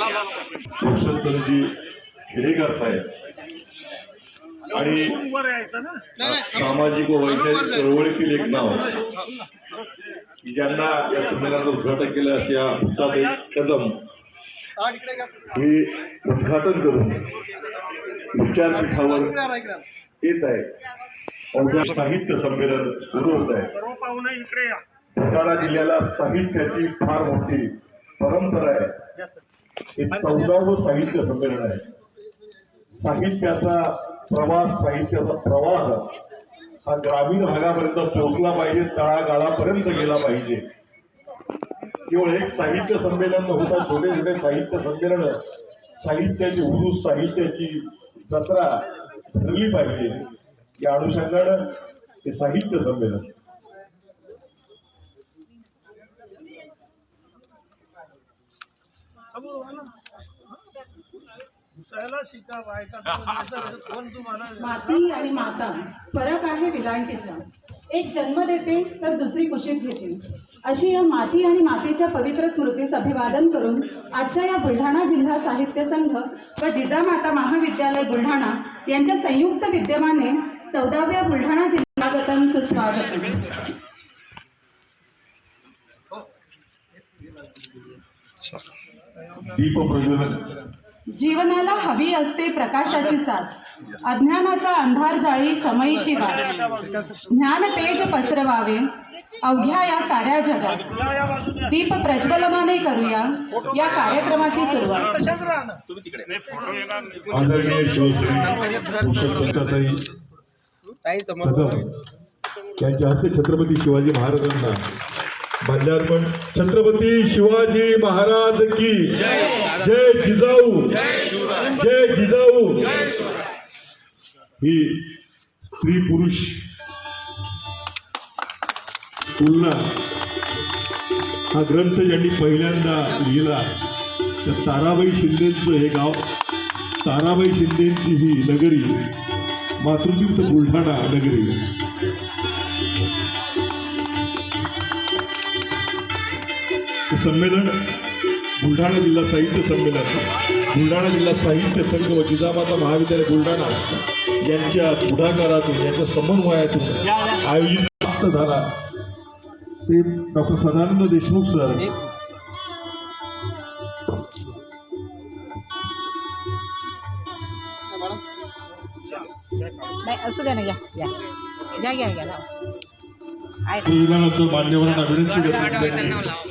पुरुषोत्तमजी खेडेकर साहेब. आणि सामाजिक व वैचारिक चळवळीतील एक नाव. की ज्यांना या संमेलनाचं उद्घाटन केलं अशा भूताताई कदम हे उद्घाटन करून विचारपीठावर येत आहे. साहित्य संमेलन सुरू होत आहे. भंडारा जिल्ह्याला साहित्याची फार मोठी परंपरा आहे. हे चौदावं साहित्य संमेलन आहे. साहित्याचा प्रवास साहित्याचा प्रवाह हा ग्रामीण भागापर्यंत पोहोचला पाहिजे तळागाळापर्यंत गेला पाहिजे. केवळ एक साहित्य संमेलन न होता छोटे छोटे साहित्य संमेलन साहित्याची उरूस साहित्याची जत्रा भरली पाहिजे. या अनुषंगानं हे साहित्य संमेलन माती आणि माता फरक आहे विलांटीचा. एक जन्म देते तर दुसरी कुशीत घेते. अशी या माती आणि मातीच्या पवित्र स्मृतीस अभिवादन करून आजच्या या बुलढाणा जिल्हा साहित्य संघ व जिजामाता महाविद्यालय बुलढाणा यांच्या संयुक्त विद्यमाने चौदाव्या बुलढाणा जिल्हागतम सुस्वागत दीप प्रज्वलन जीवनाला हवी असते प्रकाशाची साथ. अज्ञानाचा अंधार जाळी समयीची वाट. ज्ञान तेज पसरवावे. अवघ्या या साऱ्या जगात. दीप प्रज्वलनाने करूया. या कार्यक्रमाची सुरुवात. तशाच राहणार आदरणीय शिवश्री पुरुषोत्तमताई कदम यांच्या हस्ते छत्रपती शिवाजी महाराजांना माल्यार्पण छत्रपती शिवाजी महाराज की जय जिजाऊ. जय जिजाऊ. ही स्त्री पुरुष तुलना हा ग्रंथ ज्यांनी पहिल्यांदा लिहिला तर ताराबाई शिंदेचं हे गाव ताराबाई शिंदेची ही नगरी मातृतीर्थ बुलढाणा नगरी. संमेलन बुलढाणा जिल्हा साहित्य संमेलन. बुलढाणा जिल्हा साहित्य संघ व जिजामाता महाविद्यालय बुलढाणा यांच्या पुढाकारातून यांच्या समन्वयातून आयोजित प्राप्त झाला. ते डॉक्टर सदानंद देशमुख सर. नाही असू द्या ना या या. या या या मान्यवरांना विनंती